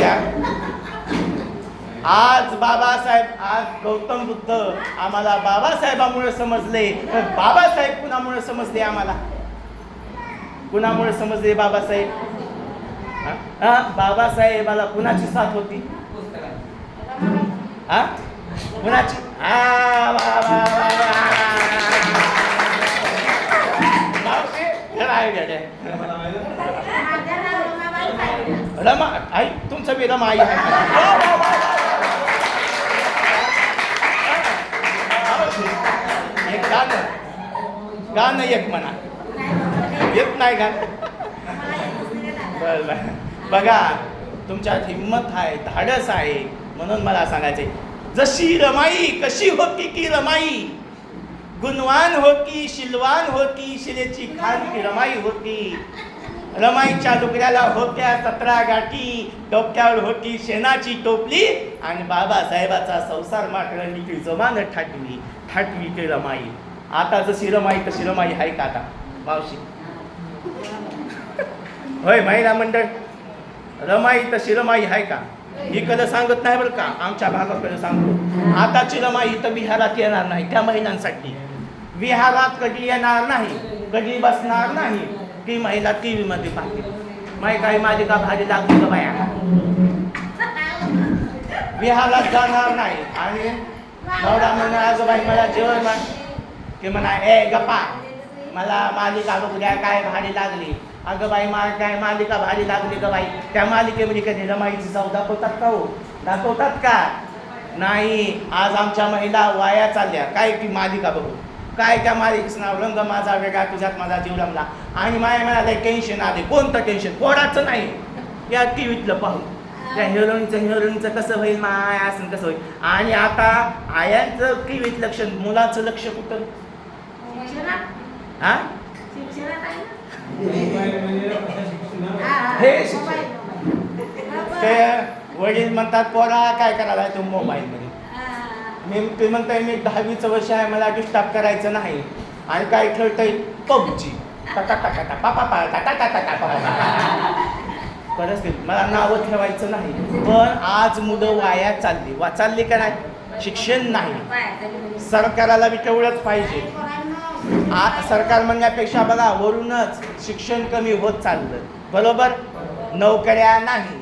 घ्या आज बाबासाहेब आज गौतम बुद्ध आम्हाला बाबासाहेबामुळे समजले तर बाबासाहेब कुणामुळे समजले आम्हाला? कुणामुळे समजले बाबासाहेब? हा? बाबासाहेबाला कुणाची साथ होती? हा? कुणाची? हा, वा, आहे रमा आई तुमचं बी रमा आई. आहे एक गाणं गाणं एक म्हणा. येत नाही गाणं. बरं बरं. बघा तुमच्यात हिंमत आहे धाडस आहे म्हणून मला सांगायचे जशी रमाई कशी होती की रमाई. गुणवान होती शिलवान होती शिलेची खान की रमाई होती. रमाईच्या लुगड्याला होत्या सतरा गाठी डोक्यावर होती शेणाची टोपली आणि बाबासाहेबाचा संसार मात्र निकळी जमान ठाटवी ठाटवी ते रमाई. आता जशी रमाई तशी रमाई आहे का आता? मावशी. होय महिला मंडळ. रमाई तशी रमाई आहे का? इकडं सांगत नाही बरं का? आमच्या भागाकडे सांगतो. आताची रमाई तर बिहारात येणार नाही त्या महिलांसाठी. विहारात कधी येणार नाही कधी बसणार नाही. ती महिला टी व्हीमध्ये पाहते. माही काही मालिका भारी लागली का बाया? विहारात जाणार नाही. आणि नवरा म्हणा आजोबाई मला जेवण म्हण ते म्हणा ए गप्पा मला मालिका बघूया काय भारी लागली. अगं बाई मला काय मालिका भारी लागली ग बाई. त्या मालिकेमध्ये कधी रमाईची जाऊ दाखवतात का हो? दाखवतात का? नाही. आज आमच्या महिला वाया चालल्या. काय ती मालिका बघू? काय त्या मालिकेचं नाव रंग माझा वेगळा तुझ्यात माझा जीव रमला. आणि माया मला टेन्शन आले कोणतं टेन्शन पोराचं नाही. या टी व्हीतलं पाहून. त्या हिरोईनचं हिरोईनचं कसं होईल माय? असं कसं होईल? आणि आता आयांचं टी व्हीत लक्ष मुलाचं लक्ष कुठं? हा हे. ते वडील म्हणतात पोरा काय करायला तू मोबाईलमध्ये? मी ते म्हणताय मी दहावीचं वर्ष आहे मला डिस्टर्ब करायचं नाही. आणि काय खेळतंय? पबजी. परिस्थिती. मला नावं ठेवायचं नाही. पण आज मुलं वाया चालली. वा चालली का नाही? शिक्षण नाही. सरकाराला बी तेवढंच पाहिजे. आ सरकार म्हणण्यापेक्षा बघा वरूनच शिक्षण कमी होत चाललं. बरोबर? नोकऱ्या नाही.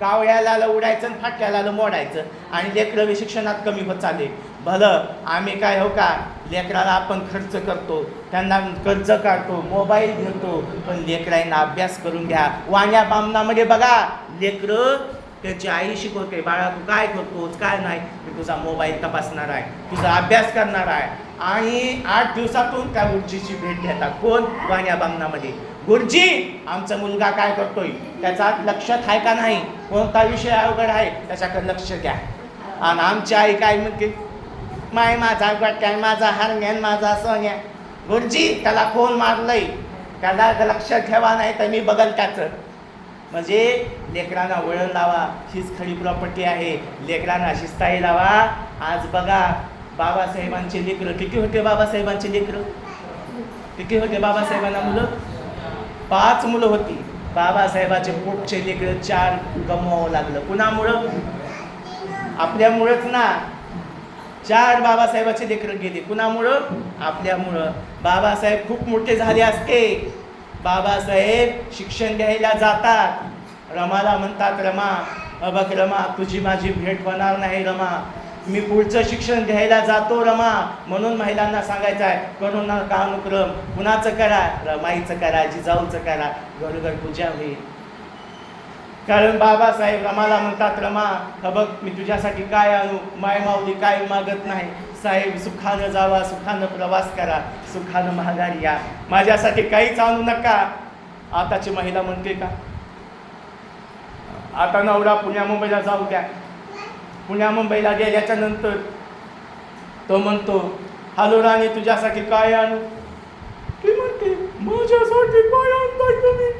कावळ्याला उडायचं आणि फाटक्याला मोडायचं. आणि लेकरं बी शिक्षणात कमी होत चालले. भलं आम्ही काय हो का? लेकराला आपण खर्च करतो. त्यांना कर्ज काढतो मोबाईल घेतो. पण लेकरांना अभ्यास करून घ्या. वाण्या बामणामध्ये बघा लेकरं त्याची आई शिकवते बाळा तू काय करतोस काय नाही मी तुझा मोबाईल तपासणार आहे तुझा अभ्यास करणार आहे. आणि आठ दिवसातून त्या गुरुजीची भेट घेतात. कोण? वाण्या बामणामध्ये. गुरुजी आमचा मुलगा काय करतोय? त्याचा लक्षात आहे का नाही? कोणता विषय अवघड आहे? त्याच्याकडे लक्ष द्या. आणि आमची आई काय म्हणते? माय माझा काय माझा हरण्यान माझा सोन्या. गुरुजी त्याला कोण मारलंय? त्याला लक्ष ठेवा नाही तर मी बघल त्याचं. म्हणजे लेकरांना वळण लावा. हीच खरी प्रॉपर्टी आहे. लेकरांना शिस्ताही लावा. आज बघा बाबासाहेबांचे लेकरं किती होते बाबासाहेबांचे लेकरं? किती होते बाबासाहेबांना मुलं? पाच मुलं होती. बाबासाहेबाचे पोटचे लेकरं चार गमवावं लागलं. कुणामुळं? आपल्यामुळंच ना. चार बाबासाहेबाचे लेकरं गेले. कुणामुळं? आपल्यामुळं. बाबासाहेब खूप मोठे झाले असते. बाबासाहेब शिक्षण घ्यायला जातात. रमाला म्हणतात रमा "अ रमा तुझी माझी भेट होणार नाही रमा. मी पुढचं शिक्षण घ्यायला जातो रमा. म्हणून महिलांना सांगायचं आहे करू नका अनुक्रम कुणाचं करा? रमाईचं करा जिजाऊचं करा. घरोघर पूजा होईल. कारण बाबासाहेब रमाला म्हणतात रमा "ह बघ मी तुझ्यासाठी काय आणू? माय माऊली काय मागत नाही. साहेब सुखानं जावा सुखानं प्रवास करा सुखानं महागारी या. माझ्यासाठी काहीच आणू नका. आताची महिला म्हणते का? आता नवरा पुण्या मुंबईला जाऊ द्या. पुण्या मुंबईला गेल्याच्यानंतर तो म्हणतो हॅलो राणी तुझ्यासाठी काय आणू? ती म्हणते माझ्यासाठी काय आणताय तुम्ही?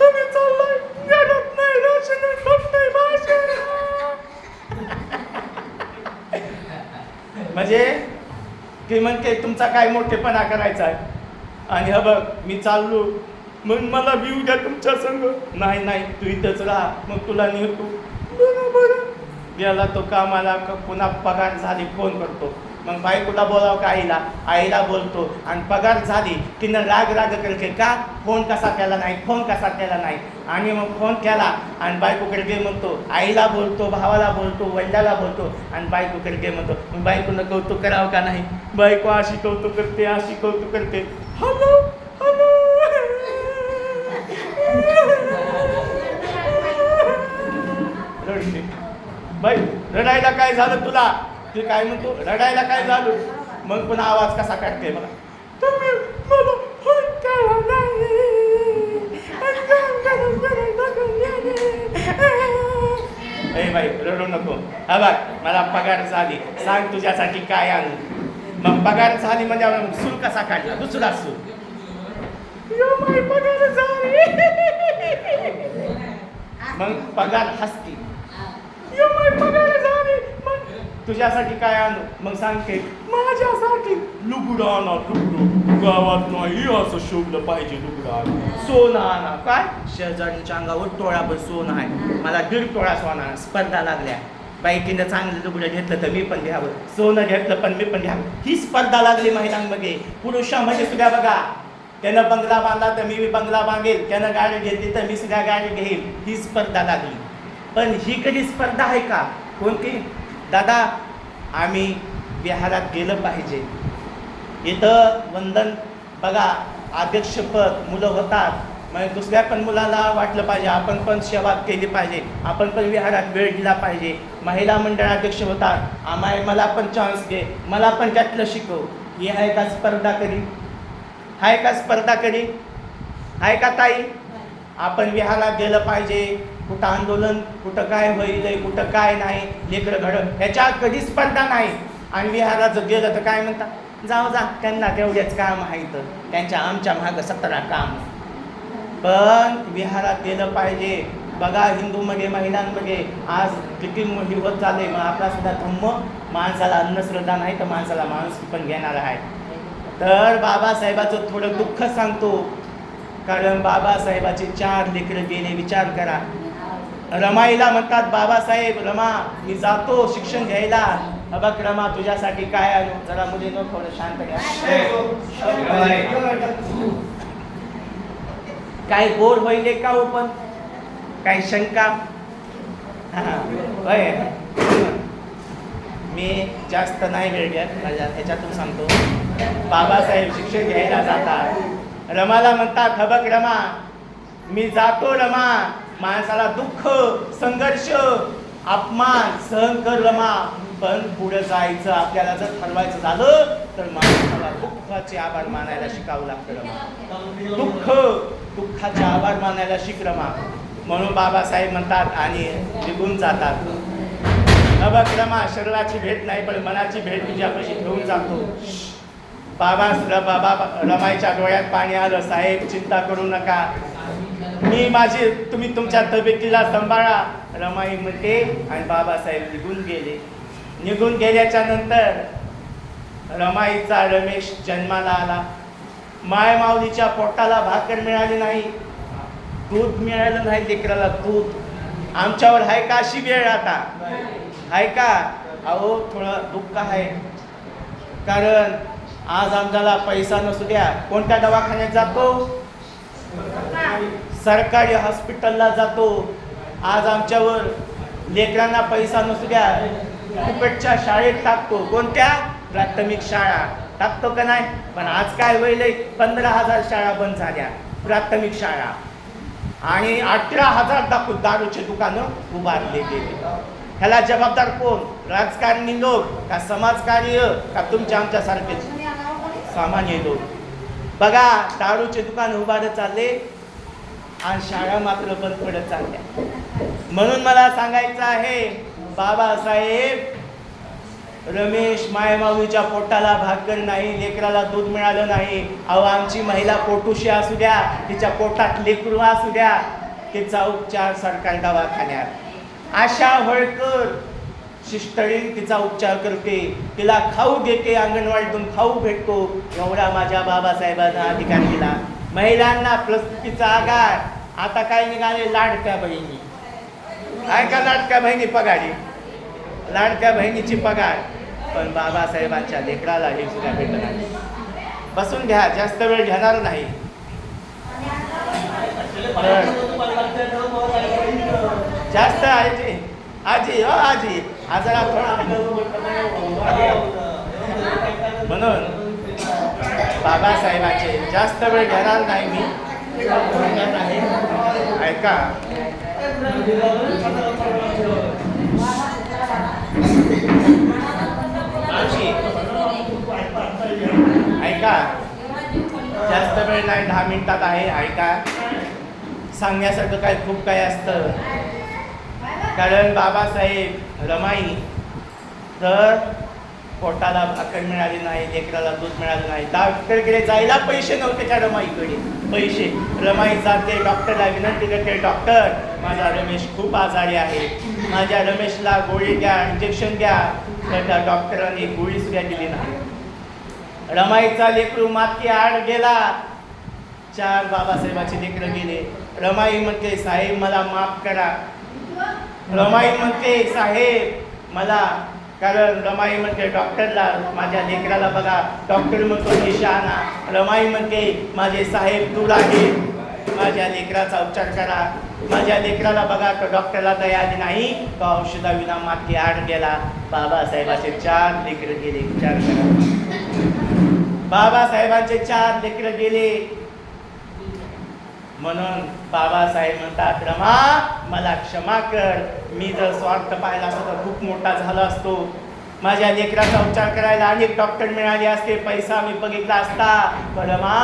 तुम्ही चाललाय येणार नाही राशन नाही म्हणजे ती म्हणते तुमचा काय मोठेपणा करायचा आहे? आणि हा बघ मी चाललो. मग मला भिऊ द्या तुमच्या संग. नाही नाही तू इथंच राहा. मग तुला नेतो. बरं बरं. गेला तो कामाला पुन्हा पगार झाली फोन करतो. मग बायकोला बोलावं का आईला? आईला बोलतो. आणि पगार झाली तिनं राग राग करते का? फोन कसा केला नाही? फोन कसा केला नाही? आणि मग फोन केला आणि बायकोकडे गे म्हणतो. आईला बोलतो भावाला बोलतो वडिलाला बोलतो आणि बायकोकडे गे म्हणतो. मग बायकोनं कौतुक करावं का नाही? बायको अशी कौतुक करते अशी कौतुक करते. रडायला काय झालं तुला? ते काय म्हणतो रडायला काय झालं? मग पुन्हा आवाज कसा काढते मला तुम्ही मला फोन नाही. ए बाई रडू नको. हा बघ मला पगार झाली. सांग तुझ्यासाठी काय आणू? मग पगार झाली म्हणजे सूर कसा काढला? दुसरा सूर. पगार झाली. मग पगार हसती यो बाई पगार झाली मग तुझ्यासाठी काय आणू? मग सांगते. माझ्यासाठी लुगडा ना लुगडं. गावात नाही असं शोभलं पाहिजे लुगडा सोना सोनं आणा. काय? शेजारीच्या अंगावर टोळाभर सोनं आहे. मला दीड टोळा सोना स्पर्धा लागल्या. बाईकीनं चांगलं लुगडं घेतलं तर मी पण घ्यावं. सोनं घेतलं पण मी पण घ्यावं. ही स्पर्धा लागली महिलांमध्ये. पुरुषांमध्ये सुद्धा बघा. त्यानं बंगला बांधला तर मी बंगला बांधेल. त्यानं गाडी घेतली तर मी सुद्धा गाडी घेईल. ही स्पर्धा लागली. पण ही कधी स्पर्धा आहे का? कोणती? दादा आम्ही विहारात गेलं पाहिजे. इथं वंदन बघा अध्यक्षपद मुलं होतात. मग दुसऱ्या पण मुलाला वाटलं पाहिजे आपण पण सेवा केली पाहिजे आपण पण विहारात वेळ दिला पाहिजे. महिला मंडळ अध्यक्ष होतात. आम्हाला मला पण चान्स दे मला पण त्यातलं शिकव. ही आहे का स्पर्धा करी? आहे का स्पर्धा करी? आहे का ताई? आपण विहारात गेलं पाहिजे. कुठं आंदोलन कुठं काय होईल कुठं काय नाही लेकरं घडं ह्याच्यात कधी स्पर्धा नाही. आणि विहारात जर गेलं तर काय म्हणता? जाऊ जा त्यांना तेवढेच काम आहे त्यांच्या आमच्या मागं सतरा काम. पण विहारात गेलं पाहिजे. बघा हिंदूमध्ये महिलांमध्ये आज किती मोठी होत चालले मग आपला सुद्धा धम्म माणसाला अन्नश्रद्धा नाही तर माणसाला माणूस पण घेणार आहे. तर बाबासाहेबाचं थोडं दुःख सांगतो. कारण बाबासाहेबाचे चार लेकरं गेले विचार करा. रमाईला म्हणतात बाबासाहेब रमा मी जातो शिक्षण घ्यायला. अबक रमा तुझ्यासाठी काय आणू? जरा मुली न थोडं शांत घ्या. काय बोर होईल का हो पण काही शंका? होय. मी जास्त नाही वेळ घ्यात माझ्या ह्याच्यातून सांगतो. बाबासाहेब शिक्षण घ्यायला जातात. रमाला म्हणतात हबक रमा. मी जातो रमा. माणसाला दुःख संघर्ष अपमान सहन कर रमा. पण पुढे जायचं आपल्याला जर ठरवायचं झालं तर माणसाला दुःखाचे आभार मानायला शिकावं लागतं रमा. दुःख दुःखाचे आभार मानायला शिक रमा. म्हणून बाबासाहेब म्हणतात आणि निघून जातात. बघ रमा शरीराची भेट नाही पण मनाची भेट तुझ्यापाशी घेऊन जातो. बाबा बाबा रमाईच्या डोळ्यात पाणी आलं. साहेब चिंता करू नका. मी माझी तुम्ही तुमच्या तब्येतीला सांभाळा. रमाई म्हणते आणि बाबासाहेब निघून गेले. निघून गेल्याच्यानंतर रमाईचा रमेश जन्माला आला. माय माऊलीच्या पोटाला भाकर मिळाली नाही. दूध मिळालं नाही लेकराला दूध. आमच्यावर आहे का अशी वेळ आता? आहे का? अहो थोडं दुःख आहे. कारण आज आमच्याला पैसा नसू द्या. कोणत्या दवाखान्यात जातो? सरकारी हॉस्पिटलला जातो. आज आमच्यावर लेकरांना पैसा नसू द्या. फुकटच्या शाळेत टाकतो. कोणत्या? प्राथमिक शाळा. टाकतो का नाही? पण आज काय होईल पंधरा हजार शाळा बंद झाल्या. प्राथमिक शाळा. आणि अठरा हजार दाखू दारूचे दुकानं उभारले गेले. ह्याला जबाबदार कोण? राजकारणी लोक? का समाजकार्य? का तुमच्या आमच्यासारखेच? सामान्य लोक बघा दारूचे दुकान उभारत चालले आणि शाळा मात्र बंद पडत चालल्या. म्हणून मला सांगायचं आहे बाबासाहेब रमेश मायमाऊलीच्या पोटाला भाकर नाही लेकराला दूध मिळालं नाही. अहो आमची महिला पोटुशी असू द्या तिच्या पोटात लेकरू असू द्या. तिचा उपचार सरकार दवाखान्यात. आशा होळकर शिस्तळीन तिचा उपचार करते. तिला खाऊ देते अंगणवाडीतून खाऊ भेटतो. एवढा माझ्या बाबासाहेबांना अधिकार दिला. महिलांना प्रस्तुतीचा आगार. आता काय निघाले? लाडक्या बहिणी. काय का लाडक्या बहिणी पगारी. लाडक्या बहिणीची पगार. पण बाबासाहेबांच्या लेकराला हे सुद्धा भेटत नाही. बसून घ्या जास्त वेळ घेणार नाही. जास्त आजी आजी हो आजी. आजरा म्हणून बाबासाहेबांचे जास्त वेळ घेणार नाही मी. ऐका. ऐका. जास्त वेळ नाही दहा मिनिटात आहे ऐका. सांगण्यासारखं काय खूप काय असतं. कारण बाबासाहेब रमाई तर पोटाला भाकर मिळाली नाही लेकराला दूध मिळालं नाही. डॉक्टरकडे जायला पैसे नव्हते त्या रमाईकडे. पैसे. रमाई जाते डॉक्टरला विनंती करते डॉक्टर माझा रमेश खूप आजारी आहे. माझ्या रमेशला गोळी द्या इंजेक्शन द्या तर त्या डॉक्टरांनी गोळी सुद्धा दिली नाही. रमाईचा लेकरू माती आड गेला. चार बाबासाहेबाचे लेकरं गेले. रमाई म्हणते साहेब मला माफ करा. रमाई म्हणते साहेब मला कारण रमाई म्हणते डॉक्टरला माझ्या लेकराला बघा डॉक्टर म्हणतो निशाणा. रमाई म्हणते माझे साहेब दूर आहे माझ्या लेकराचा उपचार करा. माझ्या लेकराला बघा तो डॉक्टरला दया आली नाही. तो औषधाविना माती आड गेला. बाबासाहेबाचे चार लेकरं गेले. विचार करा. बाबासाहेबांचे चार लेकरं गेले. म्हणून बाबासाहेब म्हणतात रमा मला क्षमा कर. मी जर स्वार्थ पाहिला असतो तर खूप मोठा झाला असतो. माझ्या लेकराचा उपचार करायला अनेक डॉक्टर मिळाले असते. पैसा मी बघितला असता. पण रमा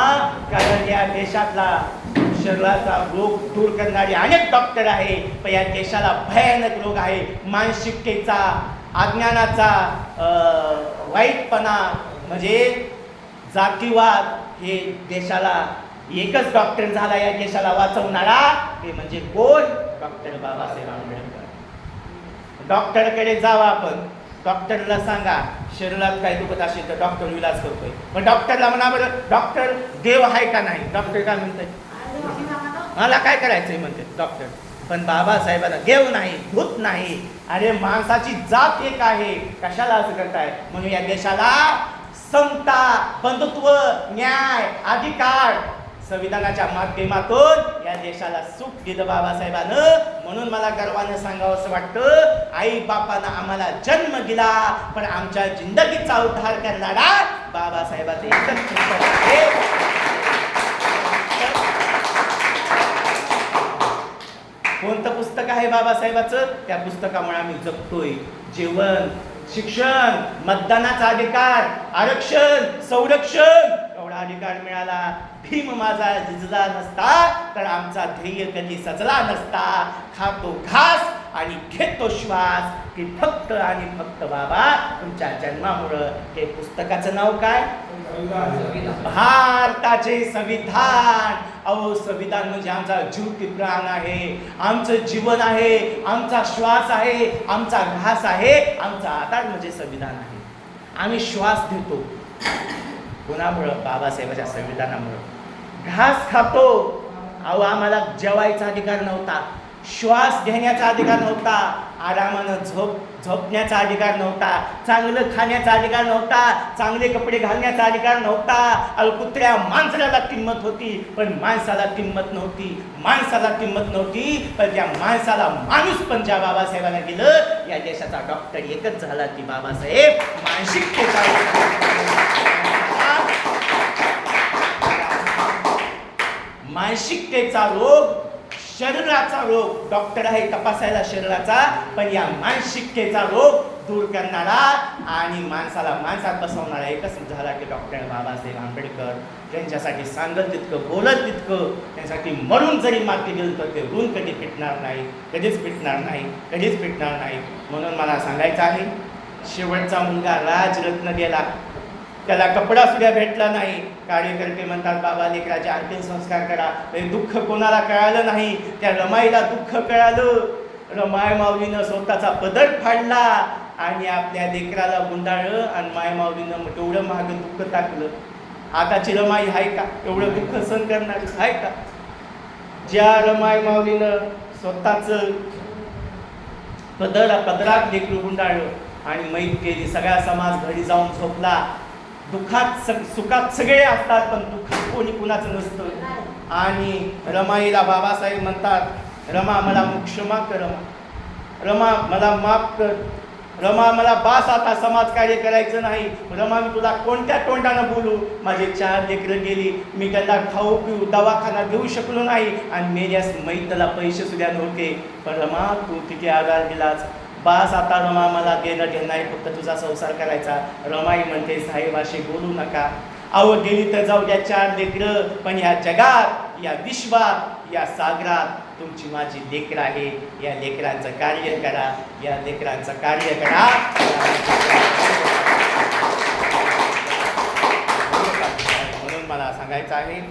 कारण या देशातला शरीराचा रोग दूर करणारे अनेक डॉक्टर आहे. पण या देशाला भयानक रोग आहे. मानसिकतेचा अज्ञानाचा वाईटपणा म्हणजे जातीवाद हे देशाला एकच डॉक्टर झाला या देशाला वाचवणारा ते म्हणजे कोण? डॉक्टर बाबासाहेब आंबेडकर. डॉक्टरकडे जावा आपण. डॉक्टरला सांगा शरीरात काही दुखत असेल तर डॉक्टर विलाज करतोय. पण डॉक्टरला म्हणा बरं डॉक्टर देव आहे का नाही? डॉक्टर काय म्हणतोय? मला काय करायचंय म्हणते डॉक्टर पण बाबासाहेबांना देव नाही भूत नाही. अरे माणसाची जात एक आहे. कशाला असं करताय? म्हणून या देशाला समता बंधुत्व न्याय अधिकार. संविधानाच्या माध्यमातून या देशाला सुख दिलं बाबासाहेबानं. म्हणून मला गर्वानं सांगावं असं वाटतं आई बापानं आम्हाला जन्म दिला पण आमच्या जिंदगीचा उद्धार करणारा बाबासाहेबाचे एकच आहे. कोणतं पुस्तक आहे बाबासाहेबाचं? त्या पुस्तकामुळे आम्ही जगतोय. जेवण शिक्षण मतदानाचा अधिकार आरक्षण संरक्षण अधिकार मिळाला भीम माझा झिजला नसता तर आमचा ध्येय कधी सजला नसता. खातो घास आणि घेतो श्वास की फक्त आणि फक्त बाबा तुमच्या जन्मामुळं हे पुस्तकाचं नाव काय? भारताचे संविधान. अहो संविधान म्हणजे आमचा जीव की प्राण आहे आमचं जीवन आहे आमचा श्वास आहे आमचा घास आहे आमचा आधार म्हणजे संविधान आहे. आम्ही श्वास घेतो. कोणामुळं? बाबासाहेबाच्या संविधानामुळं. घास खातो. अहो आम्हाला जेवायचा अधिकार नव्हता. श्वास घेण्याचा अधिकार नव्हता. आरामानं झोप झोपण्याचा अधिकार नव्हता. चांगलं खाण्याचा अधिकार नव्हता. चांगले कपडे घालण्याचा अधिकार नव्हता. अहो कुत्र्या माणसाला किंमत होती पण माणसाला किंमत नव्हती. माणसाला किंमत नव्हती पण त्या माणसाला माणूस पण ज्या बाबासाहेबांना दिलं या देशाचा डॉक्टर एकच झाला की बाबासाहेब मानसिकतेचा मानसिकतेचा रोग शरीराचा रोग. डॉक्टर आहे तपासायला शरीराचा पण या मानसिकतेचा रोग दूर करणारा आणि माणसाला माणसात बसवणारा एकच झाला की डॉक्टर बाबासाहेब आंबेडकर. त्यांच्यासाठी सांगत तितकं बोलत तितकं त्यांच्यासाठी मरून जरी माती गेलं तर ते ऋण कधी पिटणार नाही कधीच पिटणार नाही कधीच पिटणार नाही. म्हणून मला सांगायचं आहे शेवटचा मुलगा राजरत्न गेला. त्याला कपडा सुद्धा भेटला नाही. कार्यकर्ते म्हणतात बाबा लेकराचे अंतिम संस्कार करा. हे दुःख कोणाला कळालं नाही. त्या रमाईला दुःख कळालं. रमाय माऊलीनं स्वतःचा पदर फाडला आणि आपल्या लेकराला गुंडाळलं आणि मायमाऊलीनं तेवढं महाग दुःख टाकलं. आताची रमाई आहे का? एवढं दुःख सहन करणारी आहे का? ज्या रमाई माऊलीनं स्वतःचं पदर पदरात लेकरू गुंडाळलं आणि मैत केली सगळा समाज घरी जाऊन झोपला दुःखात सग सुखात सगळे असतात पण दुःखात कोणी कुणाचं नसतं. आणि रमाईला बाबासाहेब म्हणतात रमा मला क्षमा कर रमा. रमा मला माफ कर. रमा मला बास आता समाजकार्य करायचं नाही. रमा मी तुला कोणत्या तोंडानं बोलू? माझे चार लेकरं गेली. मी त्यांना खाऊ पिऊ दवाखाना देऊ शकलो नाही. आणि मेल्यास मैतला पैसे सुद्धा नव्हते. पण रमा तू तिथे आधार दिलाच बास आता रमा मला देणं घेणं नाही फक्त तुझा संसार करायचा. रमाई म्हणते साहेब बोलू नका. आव गेली तर जाऊ द्या चार लेकरं पण या जगात या विश्वात या सागरात तुमची माझी लेकर आहे. या लेकरांचं कार्य करा या लेकरांचं कार्य करा. म्हणून मला सांगायचं आहे